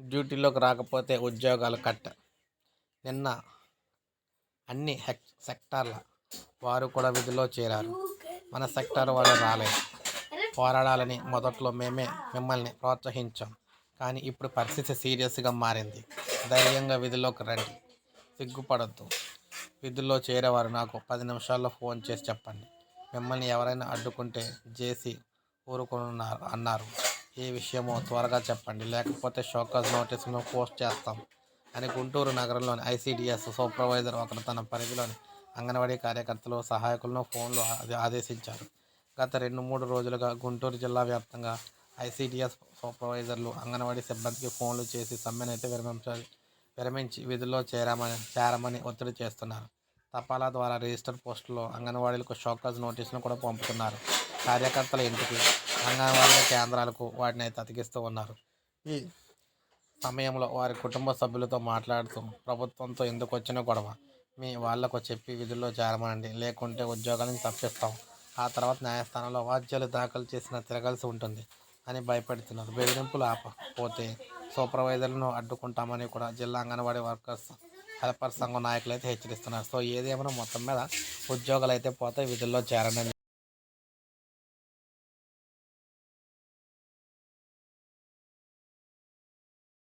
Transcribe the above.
డ్యూటీలోకి రాకపోతే ఉద్యోగాలు కట్ నిన్న అన్ని హెక్ సెక్టార్ల వారు కూడా విధిలో చేరారు. మన సెక్టార్ వాళ్ళు రాలేదు. పోరాడాలని మొదట్లో మేమే మిమ్మల్ని ప్రోత్సహించాం. కానీ ఇప్పుడు పరిస్థితి సీరియస్గా మారింది. ధైర్యంగా విధిలోకి రండి. సిగ్గుపడద్దు. విధుల్లో చేరేవారు నాకు పది నిమిషాల్లో ఫోన్ చేసి చెప్పండి. మిమ్మల్ని ఎవరైనా అడ్డుకుంటే చేసి ఊరుకున్నారు అన్నారు. ఏ విషయమో త్వరగా చెప్పండి. లేకపోతే షోకాజ్ నోటీసును పోస్ట్ చేస్తాం అని గుంటూరు నగరంలోని ఐసీడీఎస్ సూపర్వైజర్ ఒకరు తన పరిధిలోని అంగన్వాడీ కార్యకర్తలు సహాయకులను ఫోన్లో ఆదేశించారు. గత రెండు మూడు రోజులుగా గుంటూరు జిల్లా వ్యాప్తంగా ఐసీడీఎస్ సూపర్వైజర్లు అంగన్వాడీ సిబ్బందికి ఫోన్లు చేసి సమ్మెనైతే విరమించాలి విరమించి విధుల్లో చేరామని చేరమని ఒత్తిడి చేస్తున్నారు. తపాలా ద్వారా రిజిస్టర్ పోస్టులో అంగన్వాడీలకు షోకాజ్ నోటీసును కూడా పంపుతున్నారు. కార్యకర్తల ఇంటికి అంగన్వాడీ కేంద్రాలకు వాటిని అయితే అతికిస్తూ ఉన్నారు. ఈ సమయంలో వారి కుటుంబ సభ్యులతో మాట్లాడుతూ ప్రభుత్వంతో ఎందుకు వచ్చిన గొడవ? మీ వాళ్ళకు చెప్పి విధుల్లో చేరమనండి. లేకుంటే ఉద్యోగాలను తప్పిస్తాం. ఆ తర్వాత న్యాయస్థానంలో వాద్యాలు దాఖలు చేసిన తిరగాల్సి ఉంటుంది అని భయపెడుతున్నారు. బెదిరింపులు ఆపకపోతే సూపర్వైజర్లను అడ్డుకుంటామని కూడా జిల్లా అంగన్వాడీ వర్కర్స్ హెల్పర్ సంఘం నాయకులు అయితే హెచ్చరిస్తున్నారు. సో ఏదేమైనా మొత్తం మీద ఉద్యోగాలు అయితే పోతే విధుల్లో చేరని